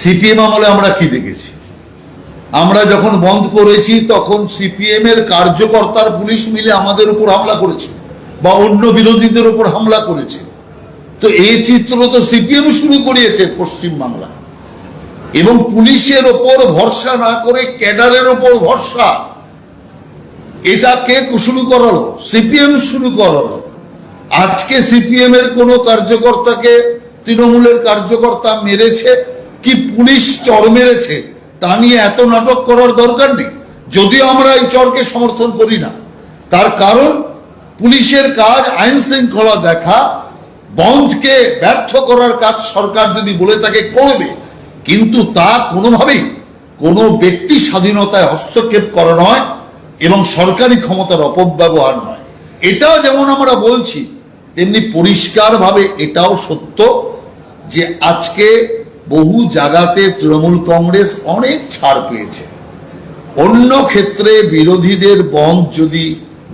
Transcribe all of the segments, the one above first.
CPM আমলে আমরা কি দেখেছি? আমরা যখন বন্ধ করেছি, তখন সিপিএম এর কার্যকর্তার পুলিশ মিলে আমাদের উপর হামলা করেছে বা অন্য বিরোধীদের উপর হামলা করেছে। তো এই চিত্র তো সিপিএম শুরু করিয়েছে পশ্চিম বাংলা এবং পুলিশের ওপর ভরসা না করে ক্যাডারের ওপর ভরসা, এটা কে শুরু করালো? সিপিএম শুরু করালো। আজকে সিপিএম এর কোন কার্যকর্তাকে, তৃণমূলের কার্যকর্তা মেরেছে কি পুলিশ চর মেরেছে তা নিয়ে এত নাটক করার দরকার নেই। যদিও আমরা এই চরকে সমর্থন করি না। তার কারণ, পুলিশের কাজ আইন শৃঙ্খলা দেখা, বন্ধকে ব্যর্থ করার কাজ সরকার যদি বলে তাকে করবে, কিন্তু তা কোনোভাবেই কোনো ব্যক্তি স্বাধীনতায় হস্তক্ষেপ করা নয় এবং সরকারি ক্ষমতার অপব্যবহার নয়। এটাও যেমন আমরা বলছি, তেমনি পরিষ্কারভাবে এটাও সত্য যে আজকে বহু জায়গাতে তৃণমূল কংগ্রেস অনেক ছাড় পেয়েছে। অন্য ক্ষেত্রে বিরোধীদের বন্ধ যদি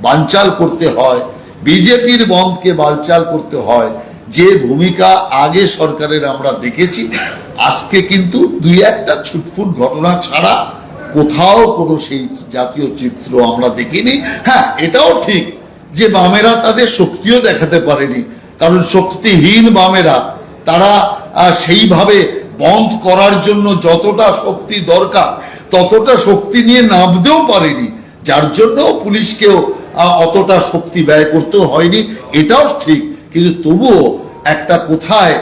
বানচাল করতে হয়, বিজেপির বন্ধকে বানচাল করতে হয়, যে ভূমিকা আগে সরকারের আমরা দেখেছি, আজকে কিন্তু দুই একটা ছুটফুট ঘটনা ছাড়া কোথাও কোনো সেই জাতীয় চিত্র আমরা দেখিনি। হ্যাঁ এটাও ঠিক যে বামেরা তাদের শক্তিও দেখাতে পারেনি, কারণ শক্তিহীন বামেরা, তারা সেইভাবে বন্ধ করার জন্য যতটা শক্তি দরকার, ততটা শক্তি নিয়ে নামতেও পারেনি। যার জন্য পুলিশকেও অতটা শক্তি ব্যয় করতেও হয়নি। এটাও ঠিক, কিন্তু তবুও একটা কোথায়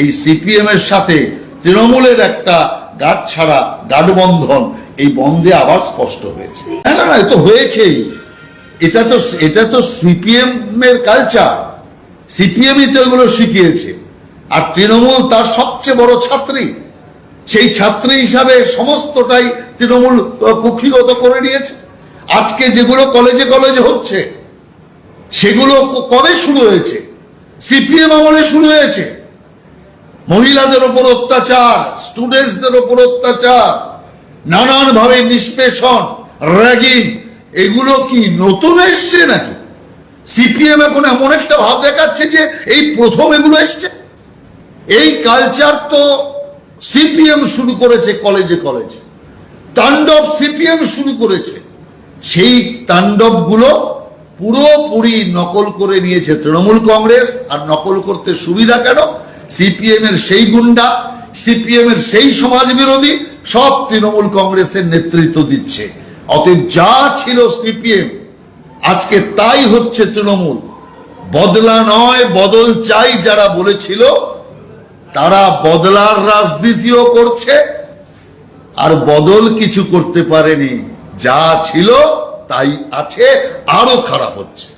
এই সিপিএম এর সাথে তৃণমূলের একটা গাঢ় ছাড়া গাঢ়বন্ধন এই বন্ধে আবার স্পষ্ট হয়েছে। না না না, এ তো হয়েছেই। এটা তো এটা তো সিপিএম এর কালচার সিপিএমই তো এগুলো শিখিয়েছে। আর তৃণমূল তার সবচেয়ে বড় ছাত্রী। সেই ছাত্রী হিসাবে সমস্তটাই তৃণমূল কুক্ষিগত করে নিয়েছে। আজকে যেগুলো কলেজে কলেজে হচ্ছে, সেগুলো কবে শুরু হয়েছে? সিপিএম আমলে শুরু হয়েছে। মহিলাদের ওপর অত্যাচার, স্টুডেন্টসদের ওপর অত্যাচার নানান ভাবে নিষ্পেষণ, র্যাগিং, এগুলো কি নতুন এসছে নাকি? সিপিএম এখন এমন একটা ভাব দেখাচ্ছে যে এই প্রথম এগুলো এসছে। এই কালচার তো সিপিএম শুরু করেছে কলেজে কলেজে। তাণ্ডব সিপিএম শুরু করেছে। সেই তাণ্ডবগুলো পুরোপুরি নকল করে নিয়েছে তৃণমূল কংগ্রেস, আর নকল করতে সুবিধা কেন? সিপিএম এর সেই গুন্ডা সিপিএম এর সেই সমাজ বিরোধী সব তৃণমূল কংগ্রেসের নেতৃত্ব দিচ্ছে। অতএব যা ছিল সিপিএম, আজকে তাই হচ্ছে তৃণমূল। বদলা নয়, বদল চাই যারা বলেছিল তারা বদলার রাজনীতিও করছে, আর বদল কিছু করতে পারেনি। যা ছিল, তাই আছে আরও খারাপ হচ্ছে।